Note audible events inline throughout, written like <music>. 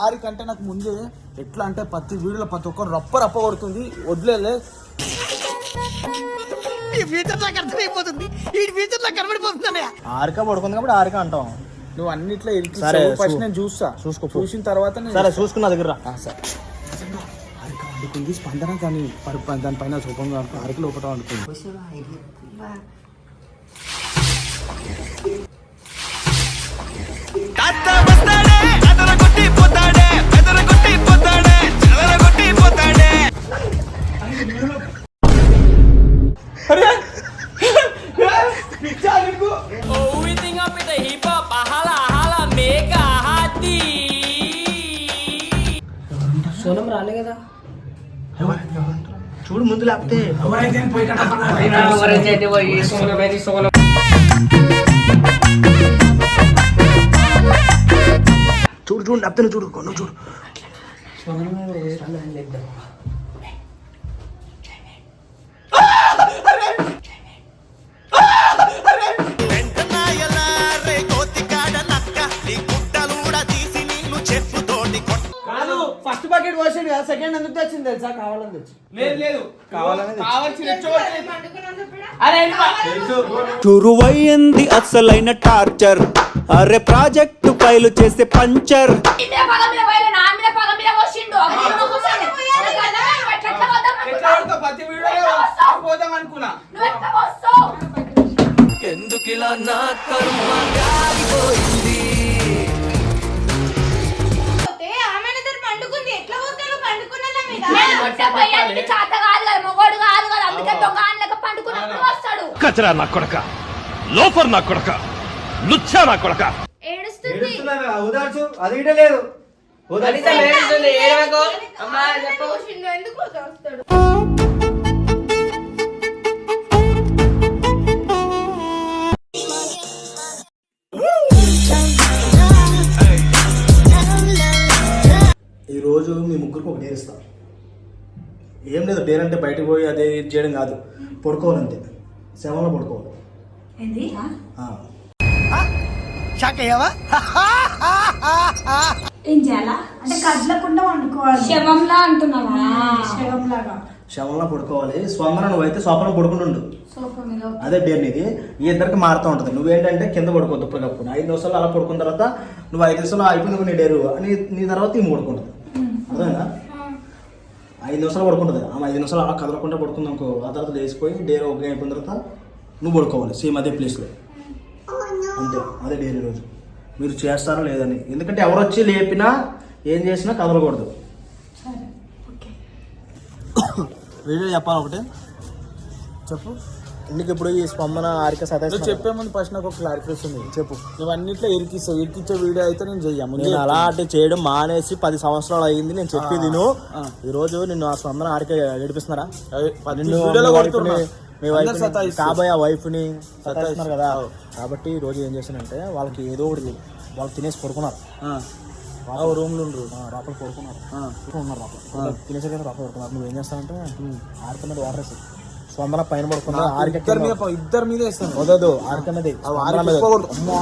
ఆరి కంటే నాకు ముందే ఎట్లా అంటే ప్రతి వీడియోలో ప్రతి ఒక్కరు రప్ప రప్ప కొడుతుంది వదిలేలే. ఫ్యూచర్ నాకు అర్థమైపోతుంది. ఈ ఫ్యూచర్ నాకు కనబడిపోతుంది ఆరిక పడుకుంది కాబట్టి ఆరిక అంటాం. నువ్వు అన్నిట్లో సరే, ఫస్ట్ నేను చూస్తా. చూసుకో. చూసిన తర్వాత సరే చూసుకున్న దగ్గర రా. ఆ, సరే. అరిక వండుకుంది స్పందన దాని దానిపైన శుభం అరకు లోపల వండుకుంది. చూడు ముందు లేకపోతే చూడు చూడు లేకపోతే చూడు నువ్వు చూడు. కాదు. ఫస్ట్ బకెట్ పోసిండు కదా సెకండ్ ఎందుకు తెచ్చింది తెలుసా? కావాలని తెచ్చి లేదు లేదు. కావాల్సిన అరే చురువయ్యింది అసలైన టార్చర్. అరే ప్రాజెక్టు ఫైలు చేసే పంచర్. మీద పగ మీద చేత కాదు కదా, మొగోడు కాదు కదా, అందుకే దొంగ ఆనలేక పండుకున్నప్పుడు వస్తాడు. కచరా నా కొడక లోఫర్ నా కొడక లుచ్చా నా కొడక. ఏడుస్తుంది. ఉదార్చు అది ఇట లేదు ఉదరిస్తే ఏడుస్తుంది ఏడవకు. అమ్మా చెప్పు. పోసిండు, ఎందుకు పోతా వస్తాడు ఈ రోజు మీ ముగ్గురికి ఒక డేర్ ఇస్తా ఏం లేదు డేర్ అంటే బయటకు పోయి అదే ఇది చేయడం కాదు. పడుకోవాలంతే. శవంలో పడుకోవాలి. ఏం చేయాలా? అంటే కదలకుండా వండుకోవాలి. శవంలా అంటున్నావా? శవంలాగా. శవంలో పడుకోవాలి. స్పందన నువ్వైతే సోపన పడుకుంటుండు. అదే డేర్ నీది. ఈ ఇద్దరికి మారుతూ ఉంటుంది. నువ్వేంటంటే కింద పడుకోవద్దు ఇప్పుడు ఐదు నిమిషాలు అలా పడుకున్న తర్వాత నువ్వు ఐదు నిమిషాలు అయిపోయింది నీ డేరు నీ నీ తర్వాత ఈమె పడుకుంటుంది. అర్థమైందా? ఐదు నిమిషాలు పడుకుంటుంది. ఆమె ఐదు నిమిషాలు అలా కదలకుండా పడుకుంది అనుకో ఆ తర్వాత లేచిపోయి డేర్ ఒక అయిపోయిన తర్వాత నువ్వు పడుకోవాలి. సేమ్ అదే ప్లేస్లో అంతే. అదే డైలీ రోజు. మీరు చేస్తారో లేదని ఎందుకంటే ఎవరు వచ్చి లేపినా ఏం చేసినా కదలకూడదు. <coughs> వీడియో చెప్పాలి ఒకటి. చెప్పు. ఎందుకు ఇప్పుడు ఈ స్పందన ఆరిక నువ్వు సతాయిస్తున్నా? చెప్పే ముందు ఫస్ట్ నాకు ఒక క్లారిఫికేషన్ ఉంది చెప్పు. నువ్వు అన్నిట్లో ఇరికిస్తావు ఇరికిచ్చే వీడియో అయితే నేను చెయ్యము నేను అలాంటి చేయడం మానేసి పది సంవత్సరాలు అయింది నేను చెప్పేది నువ్వు ఆ. ఈ రోజు నిన్ను ఆ స్పందన ఆరిక వీడియోలో మీ వైఫ్. కాబోయే వైఫ్ని సతాయిస్తున్నారు కదా. కాబట్టి ఈ రోజు ఏం చేశానంటే వాళ్ళకి ఏదో ఒకటి వాళ్ళు తినేసి పడుకున్నారు. రూమ్లో ఉండరు లోపల పడుకున్నారు. ఆ. ఉన్నారు లోపల తినేసే కదా లోపల పడుకున్నారు. నువ్వు ఏం చేస్తావంటే మీద వాటర్ వేసి స్పందన పైన ఇద్దరి మీద ఇద్దరు మీద వేస్తాను. వదదు ఆరిక మీద. అమ్మా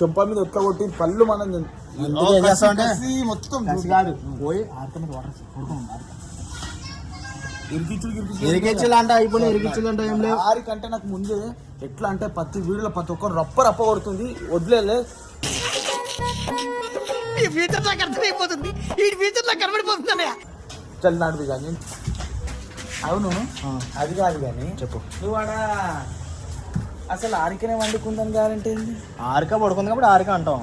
చెంప మీద ఎట్లా కొట్టి పళ్ళు మనం అందుకే ఏం చేస్తావంటే కసి మొత్తం కసి కాదు. పోయి ఆరిక మీద వాటర్ వేసి పడుకున్నాం ఆరిక ఇరికిచ్చుడు ఇరికిచ్చుడు. ఇరికిచ్చిలంట అయిపోయినా ఇరికిచ్చిలంట ఏం లేవు ఆరి కంటే నాకు ముందే ఎట్లా అంటే ప్రతి వీడియోలో ప్రతి ఒక్కరు రప్ప రప్ప కొడుతుంది వదిలేలే. ఈ ఫ్యూచర్ నాకు అర్థమైపోతుంది. ఈ ఫ్యూచర్ నాకు కనబడిపోతుంది చల్ నాటిది కానీ అవును. అది కాదు కానీ చెప్పు. నువ్వు ఆడ అసలు ఆరికనే వండుకుందని గ్యారంటీ ఏంది? ఆరిక పడుకుంది కాబట్టి ఆరిక అంటాం.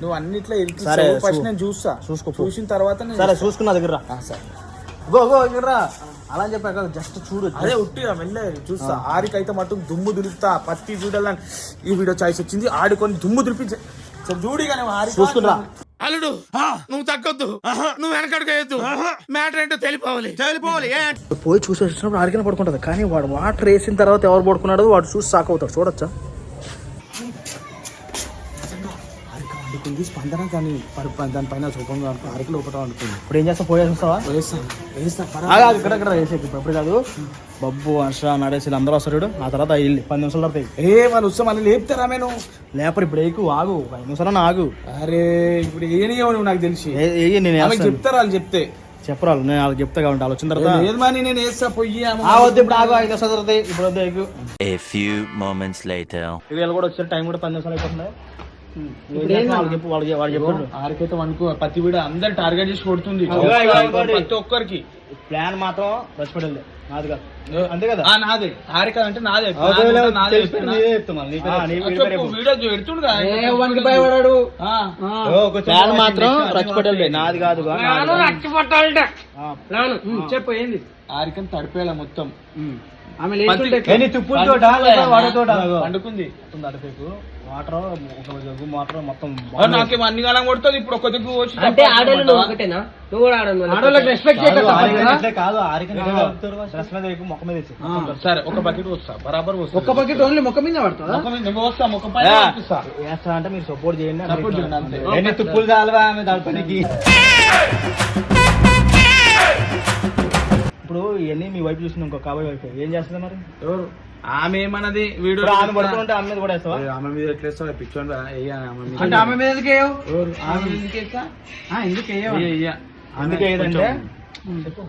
నువ్వు అన్నిట్లో సరే, ఫస్ట్ నేను చూస్తా. చూసుకో. చూసిన తర్వాత నేను సరే చూసుకున్న దగ్గర సరే. గో గో ఇక్కడ రా. అలా అని చెప్పాక జస్ట్ చూడు. అదే ఉట్టిగా మెల్లే చూస్తా. ఆరికైతే మటు దుమ్ము దులుపుతా. ప్రతి వీడియోలో ఈ వీడియో చాయిస్ వచ్చింది. ఆడుకొని దుమ్ము దులిపించే. సో చూడి కానీ ఆరి చూసుకుని రా. అల్లుడు నువ్వు తగ్గొద్దు. నువ్వు వెనకడుకోవద్దు మ్యాటర్ ఏంటో తెలిపోవాలి. తెలిపోవాలి పోయి చూసి వచ్చినప్పుడు ఆరికనే పడుకుంటుంది. కానీ వాడు వాటర్ వేసిన తర్వాత ఎవరు పడుకున్నాడో వాడు చూసి సాక్ అవుతాడు. చూడొచ్చా? అనుకుంది. స్పందన దాని పరి- దానిపైన అనుకో అరకు లోపల అనుకుంది. ఇప్పుడు ఏం చేస్తావు? పోయేసి వస్తావా? వేసేది ఇప్పుడు కాదు? బబ్బు హర్ష నరేష్ వీళ్ళు అందరూ వస్తారు ఆ తర్వాత వెళ్ళి పది నిమిషాలు పడతాయి. ఏ వాళ్ళు వస్తే మళ్ళీ లేపుతారా నేను లేపరు ఇప్పుడు ఏకు ఆగు. ఐదు నిమిషాలు ఆగు. అరే ఇప్పుడు ఏనియో నువ్వు నాకు తెలిసి? ఏ- ఏ నేను. చెప్తారా వాళ్ళు చెప్తే? చెప్పరా నేను వాళ్ళకి చెప్తా కాబట్టి వాళ్ళు వచ్చిన తర్వాత లేదు మని నేను వేస్తా పొయ్యి వద్దు ఇప్పుడు ఆగు ఐదు నిమిషాలు తర్వాత ఇప్పుడు వద్దు few moments later. ఇక వీళ్ళు కూడా వచ్చారు టైం కూడా పది నిమిషాలు అయిపోతుంది. ఆరికైతే అనుకో పత్తి వీడ అందరు టార్గెట్ చేసి కొడుతుంది. ప్రతి ఒక్కరికి. ప్లాన్ మాత్రం నాది కాదు. అంతే కదా? ఆ, నాదే. ఆరిక అంటే నాదే. ప్లాన్ మాత్రం రచ్చిపడలే నాది కాదు. ఆ, చెప్పు ఏంది? ఆరికని తడిపేయాల మొత్తం. ఆమె పండుకుంది ఒక జగ్గు వాటర్ మొత్తం నాకేమో అన్ని కాలం కొడుతుంది ఇప్పుడు ఒక దగ్గర వచ్చి అంటే ఆడోళ్ళు నువ్వు ఒకటేనా? నువ్వు కూడా ఆడోళ్ళకి రెస్పెక్ట్ కాదు, ఆరికన్. డ్రెస్ మీద ఎక్కువ మొక్క మీద వేసి సరే ఒక బకెట్ వస్తా బరాబర్ వస్తా ఒక్క బకెట్ ఓన్లీ ముఖం మీద పడుతుందా ముఖం మీద నువ్వు వస్తా పైన. వేస్తా అంటే మీరు సపోర్ట్ చేయండి Support చేయండి, అంతే. ఎన్ని తుప్పులు కాలువా ఆమె దాడిపనికి ఇప్పుడు ఇవన్నీ మీ వైపు చూసింది ఇంకో కాబోయే వైపు. ఏం చేస్తుంది మరి? ఎవరు? ఆమె ఏమన్నది? వీడియో ఇప్పుడు ఆమె పడుతుంటే ఆమె మీద కూడా వేస్తావా? ఆమె మీద ఎట్లా వేస్తావు? ఆమె మీద అంటే ఆమె మీద ఎందుకు వేయవు? ఆమె మీద. ఎందుకు వేస్తా? వేయవు? అందుకే ఏదంటే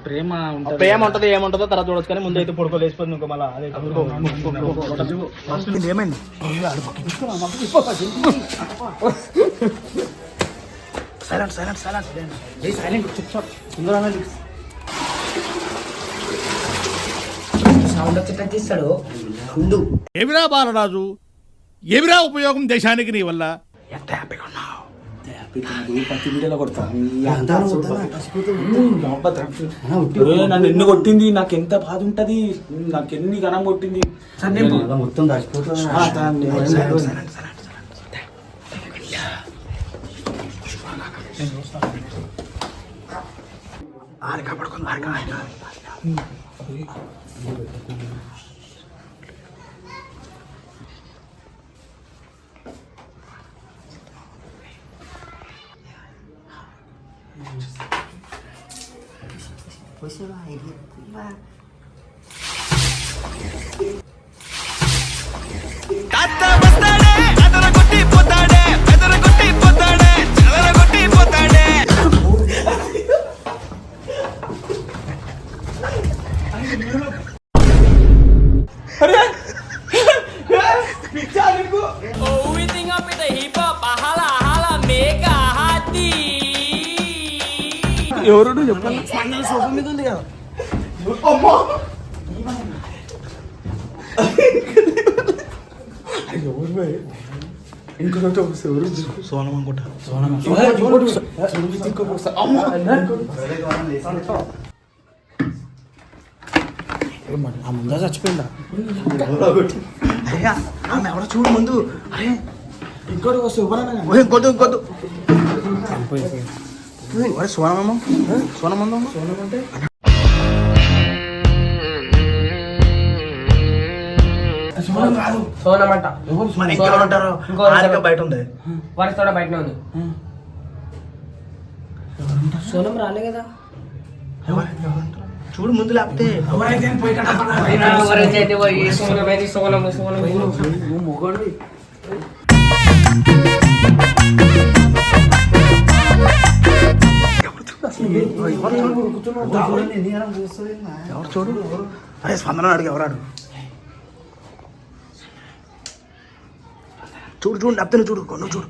ప్రేమ ఉంటుంది. ప్రేమ ఉంటది ఏముంటుందో తర్వాత చూడొచ్చు కానీ ముందు అయితే పడుకోలేసిపోతుంది ఇంకో మళ్ళీ అదే ఫస్ట్ ఏమైంది? Silent silent silent. సైలెంట్ చూప్ సౌండ్ తీస్తాడు ఏమిరా బాలరాజు? ఏమిరా ఉపయోగం దేశానికి నీ వల్ల? పత్తి వీడియోలో కొడతా ఏ, నన్ను ఎన్ని కొట్టింది? నాకు ఎంత బాధ ఉంటది? నాకు ఎన్ని గణం కొట్టింది? మొత్తం దాచిపోతుంది ఆ, దాన్ని- ఎవరు ఇంకొకటి ఎవరు సోనం అనుకుంటా. ఆ ముందా చచ్చిపోయిందా? ఆమె ఎవరో చూడు ముందు. అరే ఇంకోటి వస్తే ఎవరన్నా ఓయ్, ఇంకొద్దు ఇంకొద్దు ఒరే సోనమందమ్మ సోనమంట మన ఎక్కడ ఉంటారు ఇంకో బయట ఉంది. వారి తోడ బయటనే ఉంది. సోనం రాలే కదా. చూడు ముందు లేకపోతే ఎవరైతే అయితే పోయి నువ్వు మొగోడివి. ఎవరు చూడు? అరే స్పందన అడిగి ఎవరాడు? చూడు చూడు లేకపోతే చూడు కొను చూడు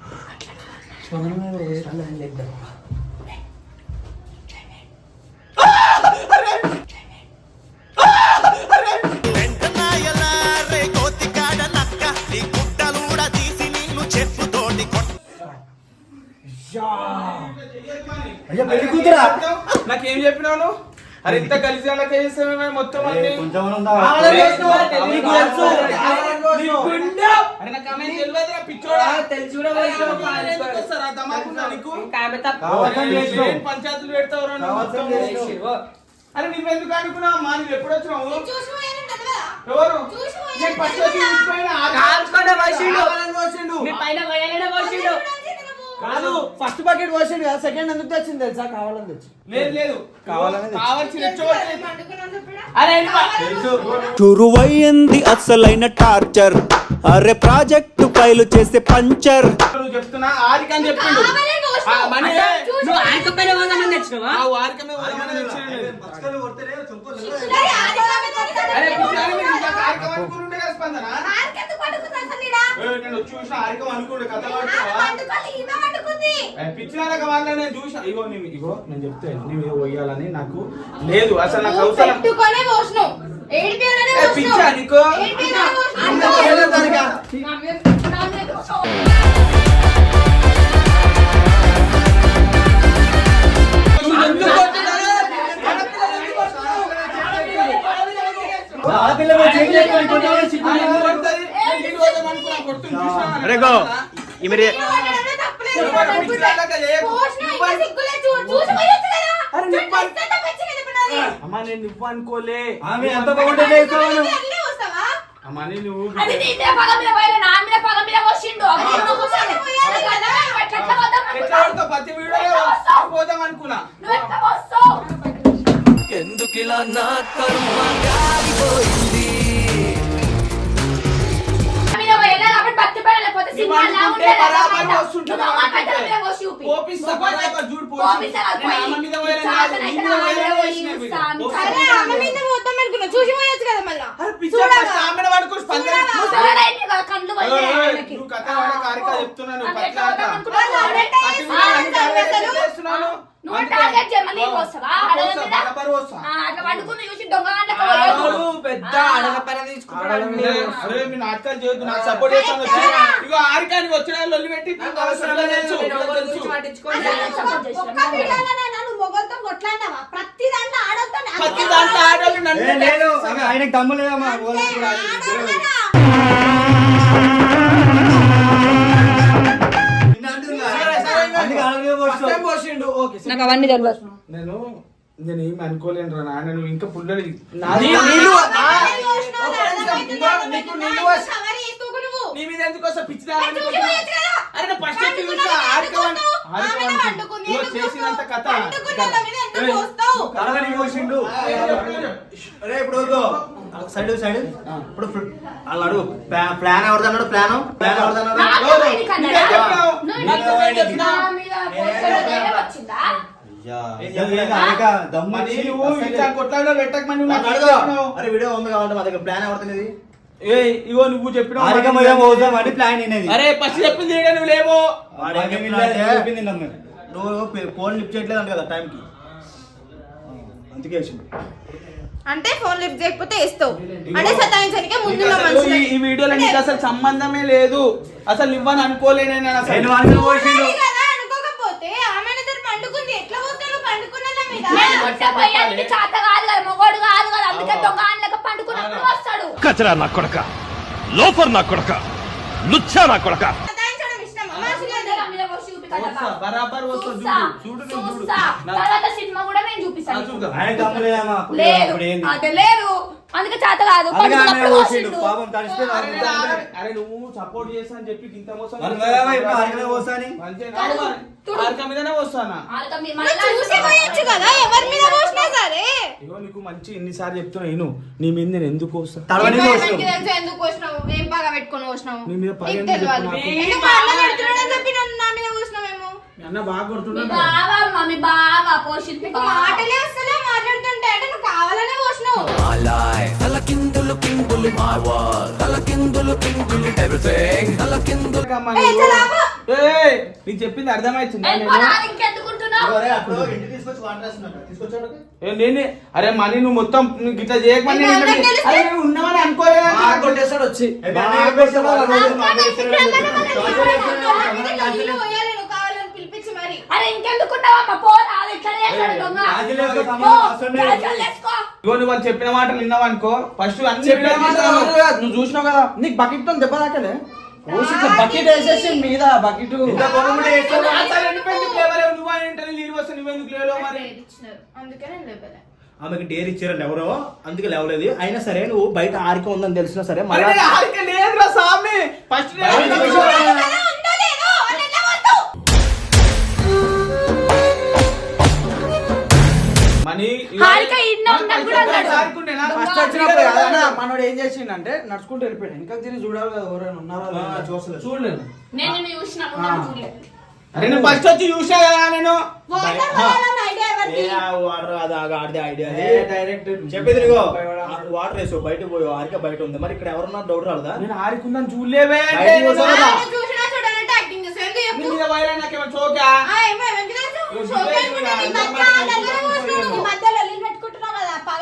నాకేం చెప్పినావు నువ్వు? అరే ఇంత కలిసి అలా చేస్తామే మొత్తం అన్ని పంచాయతీలు మొత్తం? అరే నువ్వెందుకు అనుకున్నావు అమ్మా నువ్వు ఎప్పుడు వచ్చినావు? ఎవరు. మీ పైన కాదు ఫస్ట్ బకెట్ పోసిండు కదా సెకండ్ ఎందుకు తెచ్చింది తెలుసా? కావాలని తెచ్చి లేదు లేదు. కావాలనే చురువయ్యింది అసలైన టార్చర్. అరే ప్రాజెక్టు ఫైలు చేసే పంచర్. చెప్తున్నా ఆరికని చెప్పిండు. కావాలని పోసినావు. ఆ, మనీ చూసి నువ్వు ఆయనతో పైన పోదామని తెచ్చినావా? ఆ వారికమే పోదామని తెచ్చిండు. అరే, కదా నేను పిచ్చినాక నేను ఇగో నేను ఇగో నేను చెప్తే పోయాలని నాకు లేదు అసలు నాకు అవసరం పెట్టుకొనే పోసినావు పిచ్చా పోసినావు అమ్మా నేను నువ్వు అనుకోలే ఆమె ఎంత బాగుంటే చేస్తావు నువ్వు? అట్లే పోస్తావా? అమ్మా నేను నువ్వు? ప్రతి వీడియోలో పోదాం అనుకున్నా. నువ్వు ఎట్లా పోస్తావు? మీద పోయలే కాబట్టి భక్తి పడ, లేకపోతే సినిమా నువ్వు లా అనుకుంటే ఉండేది బరాబర్ అన్నమాట. వస్తుంటే నువ్వు అమ్మ కట్టెల మీద పోసి చూపి. పోపిస్తా, బరాబర్ చూడు పోసి. పోపిస్తా కాదు, నేను పోయి. అమ్మ మీద పోయలే కాదు, చాతనైతే నీ మీద నా పోయలే మీద పోయి వేసినా చూస్తా, వీడియో. మీ అరే చాతనైతే అమ్మ మీద పోతాం అనుకున్నా చూసి పోయొచ్చు కదా మళ్ళా అరే పిచ్చా ఫస్ట్ ఆమెను పడుకోసి పందెం. ముసలోడైంది కదా, కళ్ళు ఏయ్, పోయినాయి ఏయ్, ఆయనకి. నువ్వు కథ వాడే కారిక చెప్తున్నాను నువ్వు టార్గెట్ చేయమని నీకు వస్తావా? అడగ వస్తా, మీద? బరాబర్ వస్తా. ఆ, అట్లా పడుకుంది చూసి దొంగ గంటకు పోయొద్దు. ఆడోడు పెద్ద అడగ పైన తీసుకుంటాడు అరే, అరే, మీ నాటకాలు చేయొద్దు నాకు సపోర్ట్ చేస్తాను ఇగో ఆరికానికి వచ్చిన లొల్లి పెట్టి అవసరం తెలుసు. మొగలతో కొట్లాడినావా? ప్రతి దాంట్లో ఆడవుతాను ప్రతి దాంట్లో ఆడవాళ్ళు నన్ను ఏ, లేదు ఆమె ఆయనకు దమ్ము నాకు అవన్నీ తెలియదు నేను నేను ఏమి అనుకోలేను రా నాన్న నువ్వు ఇంకా పుల్లడి నీ- మీద ఎందుకు వస్తా పిచ్చి. అరే ఫస్ట్ చేసినంత? కథ. ఇప్పుడు. Side side. ఇప్పుడు వాళ్ళు అడుగు. ప్లా- ప్లాన్ ఎవరిది అన్నాడు? ప్లాన్? ప్లాన్ ఎవరిది అన్నాడు? ఏం? ఏం వీడియో ఉంది కావాలంటే మా దగ్గర ప్లాన్ ఎవరిది ఏయ్ ఇగో నువ్వు పోదాం అని ప్లాన్ అయినది అరే ఫస్ట్ చెప్పింది ఈడ నువ్వు లేవో. నువ్వు పే- ఫోన్ లిఫ్ట్ చేయట్లేదు అంట కదా టైంకి. అందుకే అంటే ఫోన్ లిఫ్ట్ చేయకపోతే వేస్తావు అంటే సతాయించడానికే ముందు ఈ- వీడియోలో నీకు అసలు సంబంధమే లేదు. అసలు ఇవ్వని అనుకోలేనే నేను అసలు. అనుకోకపోతే ఆమె ఇద్దరు పండుకుంది. ఎట్లా పోతాను పండుకున్నదా మీద? చేత కాదు కదా, మొగోడు కాదు కదా, అందుకే దొంగ పండుకున్నప్పుడు వస్తాడు. కచరా నా కొడక లోఫర్ నా కొడక లుచ్చా నా కొడక సతాయించడం ఇష్టమా నా మనుషులందరూ మీద పోసి చూపిస్తాను వస్తా. బరాబర్ వస్తా, చూడు, చూడు చూడు. తర్వాత సినిమా కూడా నేను చూపిస్తాను. లేదు. లేదు. అందుకే చేత కాదు. పాపం అరే, నువ్వు సపోర్ట్ చేస్తా అని చెప్పి ఇంత మోసం నీకు మంచి ఎన్నిసార్లు చెప్తున్నా నేను నీ మీద నేను ఎందుకు ఎందుకు బాగా నీ మీద అన్న బాగా బావ బావ మాటలే వస్తలే మాట్లాడుతుంటే అంటే నువ్వు కావాలనే చెప్పింది అర్థమవుతుందా నేను? అరే నేనే. మనీ నువ్వు మొత్తం నువ్వు ఇట్లా చేయకమని నీకు నేను అరే ఇంకెందుకున్నావమ్మ పోరా అది ఇట్లా చేస్తాడు దొంగ. పో, వేసుకో. ఇగో నువ్వు వాళ్ళు చెప్పిన మాటలు విన్నావు అనుకో ఫస్ట్ అన్ని చెప్పిన వీడియోలు మాట తీస్తాను. ఎవరు కాదు, నువ్వు చూసినావు కదా? నీకు బకెట్తో దెబ్బ తాకలే? ఓసి ఇట్లా బకెట్ వేసేసి మీద బకెట్. ఇంత కోపం ఉంటే ఎందుకు లేవలేవు? నువ్వు అని అంటే నీళ్ళు వస్తే నువ్వెందుకు లేవలేవు మరి? అందుకే నేను లేపలే ఆమెకి డేర్ ఇచ్చారండి ఎవరో అందుకే లేవలేదు. అయినా సరే నువ్వు బయట ఆరిక ఉందని తెలిసినా సరే మరి మళ్ళీ నేను ఆరిక లేదురా స్వామి. ఫస్ట్ బయట హారికుండేనా? ఫస్ట్ వచ్చినప్పుడు మనోడు ఏం చేసిండంటే నడుచుకుంటూ వెళ్ళిపోయాడు. ఇంకా తిరిగి చూడాలి కదా ఎవరైనా ఉన్నారా లేదా? చూస్తలేదు. చూడలేదు. నేను చూడలేదు. నేను ఫస్ట్ వచ్చి చూసా కదా నేను. వాటర్ పోయాలని ఐడియా ఎవరిది? వాటర్ అది. ఏ, డైరెక్ట్ చెప్పేది ఇదిగో, ఆ వాటర్ వేసావు బయట పోయి ఆరిక బయట ఉంది. మరి ఇక్కడ ఎవరన్నా డౌట్ రాలేదా? నేను హారికుందని చూడలేవే బయటికి పోసావు? కదా? ఆయన చూసినా చూడాలంటే యాక్టింగ్ చేస్తాడు ఎందుకు నీ చెప్పు మీద వైరా నాకేమో చోకా ఆ, ఏమో తెలుసు? నీ మధ్య దగ్గర మాట్లాడుకుంటూ కూర్చున్నావు. పోయావు. నీ మధ్యలో నీళ్ళు పెట్టుకుంటున్నావు కదా పగ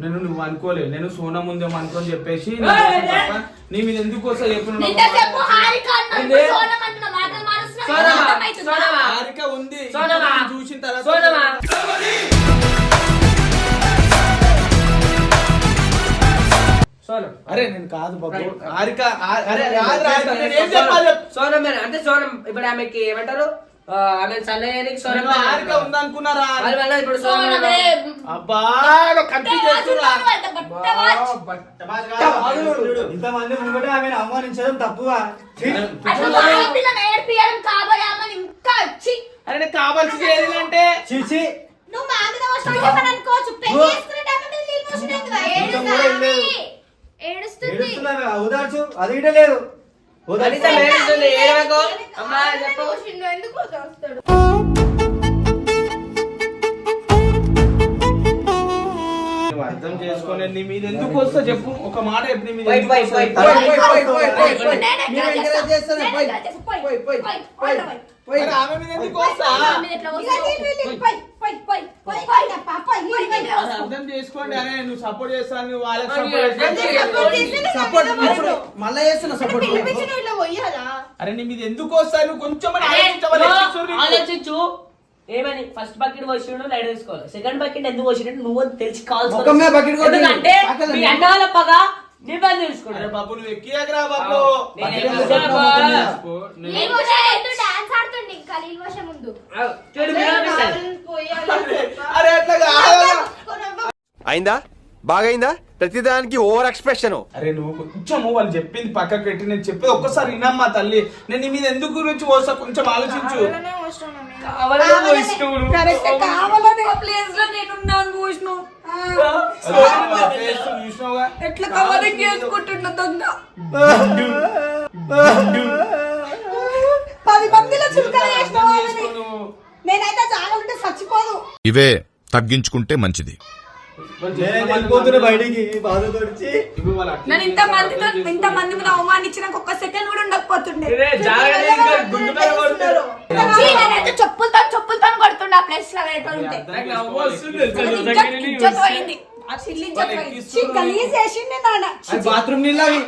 నేను నువ్వు అనుకోలే నేను సోనా ముందేమో అనుకోని చెప్పేసి నీ మీద ఎందుకు వస్తా చెప్పు ఉంది. చూసిన తర్వాత అరే నేను కాదు బాబు. హారిక అరే సోనం, నేను ఏం చెప్పాలి? చెప్పు. సోనం మేడం అంటే సోనం ఇప్పుడు ఆమెకి ఏమంటారు? ఆమె హారిక అంటారు. ఉందనుకున్నారా ఇప్పుడు. అబ్బా అంటే. ఇంతమంది ముంగట అవమానించడం తప్పుగా అరే నేను. నువ్వు. ఏడుస్తుంది అది ఇట లేదు అర్థం చేసుకోలేదు నీ మీద ఎందుకు వస్తా చెప్పు. ఒక మాట చెప్పు నీ మీద పోయి, ఎందుకు పోయి, వస్తా? అర్థం చేసుకోండి. అరే నువ్వు సపోర్ట్ చేస్తాను వాళ్ళకి సపోర్ట్ సపోర్ట్ మీద ఇప్పుడు పడతావు. మళ్ళా చేస్తున్నా అంటే సపోర్ట్ పిలిపించిన ఇట్లా పోయాలా అరే నీ మీద ఎందుకు వస్తాను కొంచెం. ఆలోచించు. ఏమని? ఫస్ట్ బకెట్ వచ్చిండు లైట్ వేసుకోవాలి. సెకండ్ బకెట్ ఎందుకు వచ్చినట్టు నువ్వు తెలిసి. ఎందుకంటే మీ. అన్న వాళ్ళ పగ నువ్వే అరే తెలుసుకున్నాడు బాబు నువ్వు ఎక్కియాకరా బాబు నేను పక్కన ఏం నిన్ను చేశాను కొట్టు, బా? ముఖం మీద. చేసుకో. నేను- నీళ్ళు పోసే ముందు డాన్స్ ఆడుతుండే ఇంకా నీళ్ళు పోసే ముందు చూడు మీరు అనిపిస్తుంది. అరే అట్లా కాదు అయిందా బాగైందా ప్రతిదానికి ఓవర్ ఎక్స్ప్రెషన్. అరే నువ్వు కొంచెము వాళ్ళు చెప్పింది పక్కకు పెట్టి నేను చెప్పేది ఒక్కసారి వినమ్మా తల్లి. నేను నీ మీద ఎందుకు గురించి పోస్తా కొంచెం ఆలోచించు. కావాలని పోసినావు నువ్వు. కరెక్ట్ కావాలని ఆ ప్లేస్లో నేనున్నాను భూషణం చూసినావుగా. ఎట్లా చేసుకుంటున్నా దొంగ. పది మందిలో చులకన చచ్చిపోదు. ఇవే తగ్గించుకుంటే మంచిది. వెళ్ళిపోతున్నా వాళ్ళు బయటికి బాధతో వచ్చి. ఇప్పుడు వాళ్ళు అట్లా నేను ఇంత మందితో ఇంత మంది మీద అవమానించినాక ఒక్క సెకండ్ కూడా ఉండకపోతుండే. నేనైతే చెప్పులతో చెప్పులతో కొడుతుండే ఆ ప్లేస్లో ఉంటే. ఇజ్జత్-. పోయింది. నాన్న. బాత్రూమ్ నీళ్ళు అవి.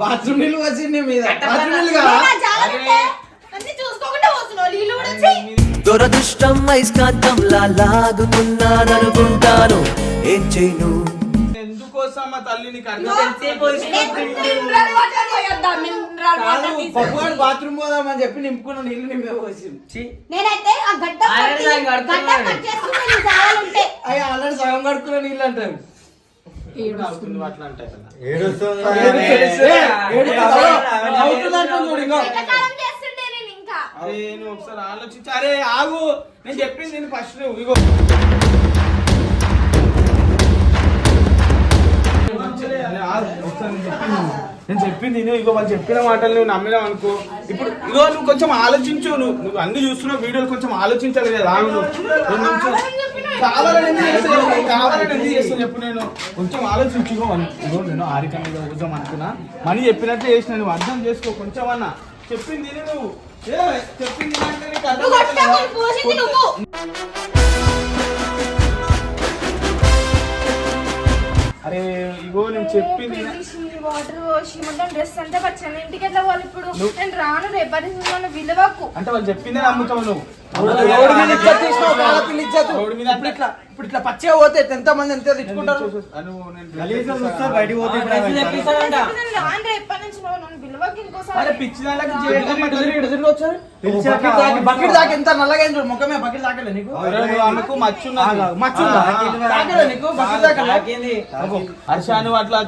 బాత్రూమ్ నీళ్ళు వచ్చింది నీ మీద బాత్రూమ్ నీళ్ళు దురదృష్టం ఐస్కాంతంలా లాగుతున్నాననుకుంటాను ఏం చేయను? ఎందుకు వస్తా మా తల్లి నీకు అర్థం ఎంతసేపు వచ్చినా మినరల్ వాటర్ పోయొద్దా? మినరల్ కాదు వాటర్ తీసి. పప్పుగాడు బాత్రూమ్ పోదామని చెప్పి నింపుకున్న నీళ్ళు నీ మీద వచ్చింది ఛీ. నేనైతే ఆ గడ్డ ఆయన పట్టి- దానికి అర్థం గడ్డ కాదు. కట్ చేసుకుంటే నీ జాగాలుంటే అవి ఆల్రెడీ సగం కడుక్కున్న నీళ్ళు అంటారు. ఒకసారి ఆలోచించి. అరే ఆగు. నేను చెప్పింది నేను ఫస్ట్ నువ్వు ఇగో. నేను చెప్పింది. నేను ఇగో వాళ్ళు చెప్పిన మాటలు నువ్వు నమ్మినావు అనుకో ఇప్పుడు ఇగో నువ్వు కొంచెం ఆలోచించు నువ్వు నువ్వు అన్ని చూస్తున్నావు వీడియోలు కొంచెం ఆలోచించాలి కదా నువ్వు. కావాలని ఎందుకు చేస్తావు చెప్పు? కావాలని ఎందుకు చేస్తావు చెప్పు నేను కొంచెం ఆలోచించు ఇగో నేను ఆరిక మీద అనుకున్నా మనీ చెప్పినట్టు చేసిన నువ్వు అర్థం చేసుకో కొంచెం అన్నా చెప్పింది నువ్వు చెప్పింది వినంటే అరే ఇగో నేను చెప్పింది వాటర్ పోసి మొత్తం డ్రెస్ అంతా పచ్చాను. ఇంటికి ఎట్లా వాళ్ళు ఇప్పుడు? నేను రాను రేపటి విలువకు. అంటే వాళ్ళు చెప్పిందే నమ్ముతావు నువ్వు. రోడ్డు మీద తీసినావు రోడ్డు ఇప్పుడు ఇట్లా ఇప్పుడు ఇట్లా పచ్చిగా పోతే ఎంత మంది ఎంత పిచ్చి. పిలిచాక బకెట్ దాకి- ఎంత నల్లగా చూడు ముఖమే బకెట్ దాకలే నీకు. ఆమెకు మచ్చున్నది మచ్చుందా? దాకలే నీకు బకెట్ దాకలే హర్ష నువ్వు అట్లా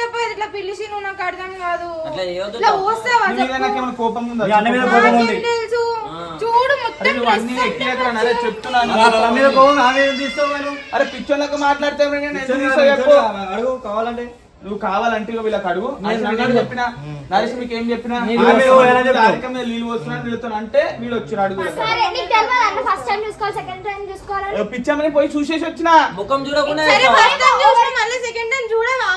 ఇట్లా పిలిచి నువ్వు నాకు అర్థం కాదు. అట్లా చేయొద్దు ఇట్లా పోస్తావా నీ మీద నాకేమైనా కోపం ఉందా? మీ అన్న మీద కోపం ఉంది. నాకేం తెలుసు చూడు అరే మొత్తం నువ్వు అన్ని ఎక్కినాక అరే చెప్తున్నాను వాళ్ళ మీద కోపం ఆమె ఏం తీస్తావు నేను అరే పిచ్చోళ్ళకి మాట్లాడితే నేను ఎందుకు తీస్తావు చెప్పు. అడుగు కావాలంటే. నువ్వు కావాలంటే వీళ్ళకి అడుగు. నేను చెప్పిన నరేష్ మీకు ఏం చెప్పిన నీళ్ళు పోస్తావు, ఎలా చెప్తావు? కార్యక్రమం మీద నీళ్ళు పోస్తున్నాను వీళ్ళతో అంటే వీళ్ళు వచ్చారు అడుగు. సరే నీకు తెలియదు అంటే ఫస్ట్ టైం చూసుకోవాలి సెకండ్ టైం చూసుకోవాలి. పిచ్చమ్మని పోయి చూసేసి వచ్చిన. ముఖం చూడకుండా సరే ఫస్ట్ టైం చూసిన మళ్ళీ సెకండ్ టైం చూడవా?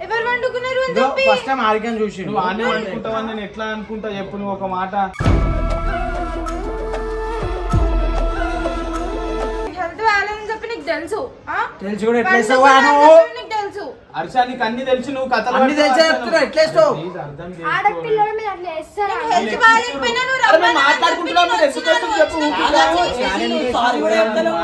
ఎవరు వండుకున్నారు అని చెప్పి? ఫస్ట్ టైం ఆరికని చూసి నువ్వు ఆనే అనుకుంటావని నేను ఎట్లా అనుకుంటా? చెప్పు నువ్వు ఒక మాట. హెల్త్ బాగాలేదని చెప్పి నీకు తెలుసు. ఆ? తెలిసి కూడా ఎట్లా చెప్పి నీకు తెలుసు. హర్ష నీకు అన్ని తెలిసి నువ్వు కథలు అన్ని పడతావు తెలిసే? హర్ష చెప్తున్నా, నువ్వు. ఎట్లా వేస్తావు? Please అర్థం చేసుకో. ఆడపిల్లల మీద అట్లా వేస్తారా? హెల్త్ బాగాలేకపోయినా నువ్వు అరే మేము రమ్మని మాట్లాడుకుంటున్నాం ఎందుకు చెప్పు. సారీ కూడా చెప్తలేవు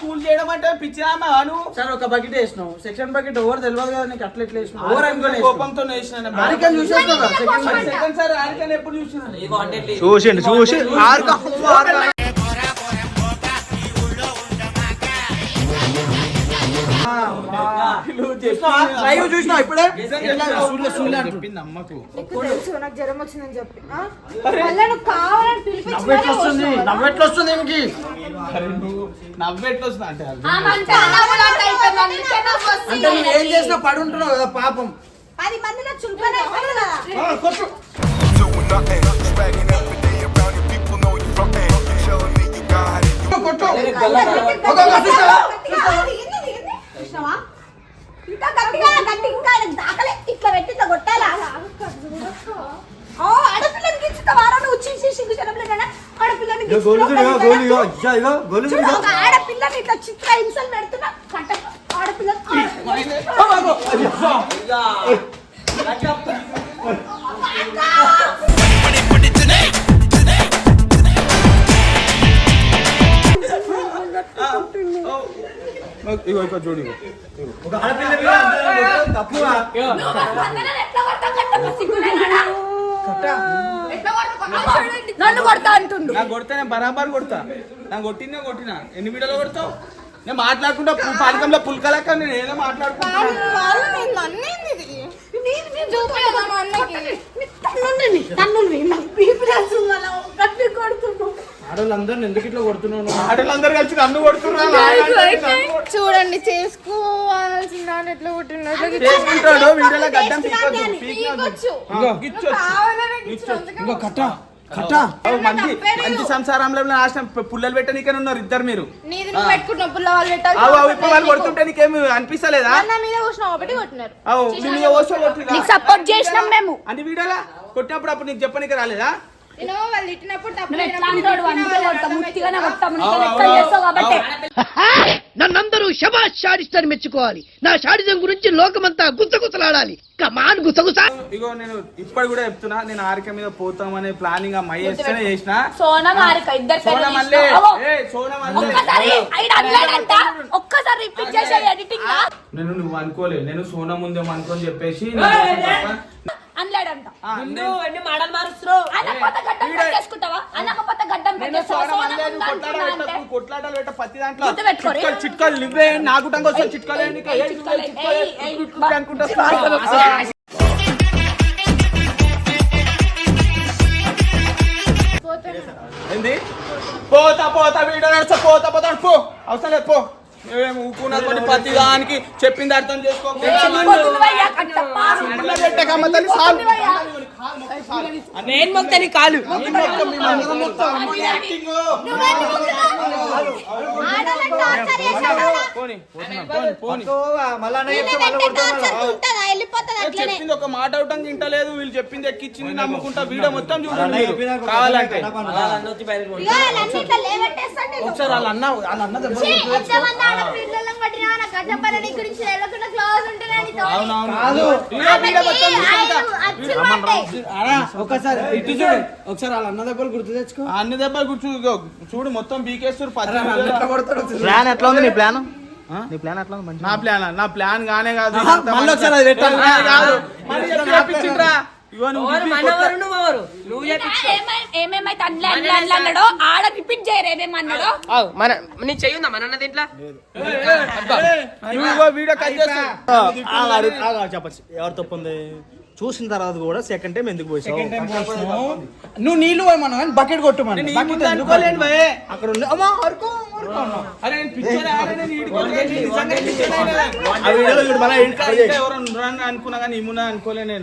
కూల్ చేయడం అంటే పిచ్చిరామా నువ్వు సరే ఒక బకెట్ వేసినావు సెకండ్ బకెట్ ఓవర్ తెలియదు కదా నీకు అట్లా ఎట్లా వేసినావు? ఓవర్ అనుకోని కోపంతో వేసిన ఆరికని చూసేస్తావు సెకండ్ సెకండ్ సార్ ఆడికని ఎప్పుడు చూసిన? చూసిండు చూసి లైవ్ చూసినా ఇప్పుడే చెప్పింది అమ్మకు నీకు తెలుసు నాకు జ్వరం వచ్చిందని చెప్పి ఆ? మళ్ళా నువ్వు కావాలని నవ్వెట్లు వస్తుంది నవ్వెట్లు వస్తుంది నవ్వెట్లు వస్తుంది అంటే అది. అయిపోయింది అందుకే నాకు వస్తుంది. అంటే నువ్వు ఏం చేసినా పడుంటున్నావు కదా పాపం పది మందిలో కదా కొట్టు కొట్టు కృష్ణవా ఇంకా గట్టిగా గట్టి ఇంకా దాకలే ఇట్లా పెట్టి ఇట్లా కొట్టాలా? ఓ ఆడపిల్లని గిచ్చుతావారా నువ్వు? సిగ్గు జనంలేనా ఆడపిల్లని ఇట్లా చిత్ర హింసలు పెడుతున్నా. కట్ట ఆడపిల్ల ఇగో ఇగో చూడు ఇగో. ఒక ఆడపిల్ల తప్పుగా? నన్ను? కొడతా? అంటుండు. నాకు కొడితే నేను బరాబర్ కొడతా. నాకు కొట్టినా కొట్టినా. ఎన్ని వీడియోలో కొడతావు? నేను మాట్లాడుకుంటా పు- పానకంలో పుల్కలక్క నేను ఏదో మాట్లాడుకుంటా. ఆడవాళ్ళందరిని ఎందుకు ఇట్లా కొడుతున్నావు? ఆటలందరూ కలిసి నన్ను కొడుతున్నారు? నన్ను కొడుతున్నారు. చూడండి చేసుకోవాల్సిన ఎట్లా ఇంకో కట్ట మంచి మంచి సంసారంలో నాశనం పుల్లలు పెట్టనీకనే ఉన్నారు ఇద్దరు మీరు. వాళ్ళు కొడుతుంటే నీకేమి అనిపిస్తలేదా? అన్న మీద కూర్చున్న ఒకటి కొట్టినారు. అవు నీ మీద ఓసో కొట్టిరా? నీకు సపోర్ట్ చేసినాం మేము. అన్ని వీడియోలా? కొట్టినప్పుడు అప్పుడు నీకు చెప్పనీకి రాలేదా? నన్నందరూ శబాష్ షాడిస్టర్ మెచ్చుకోవాలి. నా షాడిజం గురించి లోకమంతా గుసగుసలాడాలి. కమాన్ గుసగుస. ఇగో నేను ఇప్పుడు కూడా చెప్తున్నా నేను ఆరిక మీద పోతామనే ప్లానింగ్ ఆ మహేస్తేనే చేసిన. సోనా ఇద్దరు సోన. ఏ సోన ఒక్కసారి రిపీట్ ఎడిటింగ్ నేను నువ్వు అనుకోలేదు నేను సోన ముందేమో అనుకొని చెప్పేసి నేను అన్నాడంట ఆ, నిన్ను ఎన్ని మాటలు మారుస్తున్నావు? అనకపోతే గడ్డం పెట్టేసుకుంటావా? అనకపోతే గడ్డం పెట్టేస్తావా ముందు కొట్లాటలు పెట్ట దాంట్లో. చిట్కాలు చిట్కాలు నువ్వే నాగుటంగా వస్తావు చిట్కాలు అనుకుంటా ఏంది? పోతా పోతా వీడియో నడుస్తా పోతా పోతా పో. అవసరం లేదు పో. ఏం ఊకున్నా కొన్ని ప్రతి దానికి చెప్పింది అర్థం. నేను కాలు. చెప్పింది ఒక మాట అవటం ఇంటలేదు వీళ్ళు చెప్పింది ఎక్కిచ్చింది నమ్ముకుంటా. వీడియో మొత్తం చూడండి కావాలంటే. ఒకసారి వాళ్ళ అన్న వాళ్ళ అన్న ఒకసారి ఇటు చూడు. ఒకసారి వాళ్ళ అన్న దెబ్బలు గుర్తు తెచ్చుకో. ఆ అన్ని దెబ్బలు ఇగో, చూడు మొత్తం బీకేస్తారు కొడతాడు ప్లాన్ ఎట్లా ఉంది నీ ప్లాన్? నీ ప్లాన్ ఎట్లా ఉంది? నా ప్లాన్? నా ప్లాన్ గానే కాదు. ఆహా, ఇదంతా మళ్ళీ మంచిగా- ఒకసారి అది పెట్టాలి. ఎవరు ఏమేమైతే ఆడ రిపీట్ చేయరు మన నీ చెయ్యుందా మన దీంట్లో? చెప్పచ్చు తప్పు ఉంది చూసిన తర్వాత కూడా సెకండ్ టైం ఎందుకు పోయి సెకండ్ టైం పోసినావు. నువ్వు నీళ్ళు పోయమన్నా కానీ బకెట్ కొట్టుమని. అక్కడ అమ్మా ఉన్నారని అనుకున్నా కానీ ఇమున్నా అనుకోలే నేను.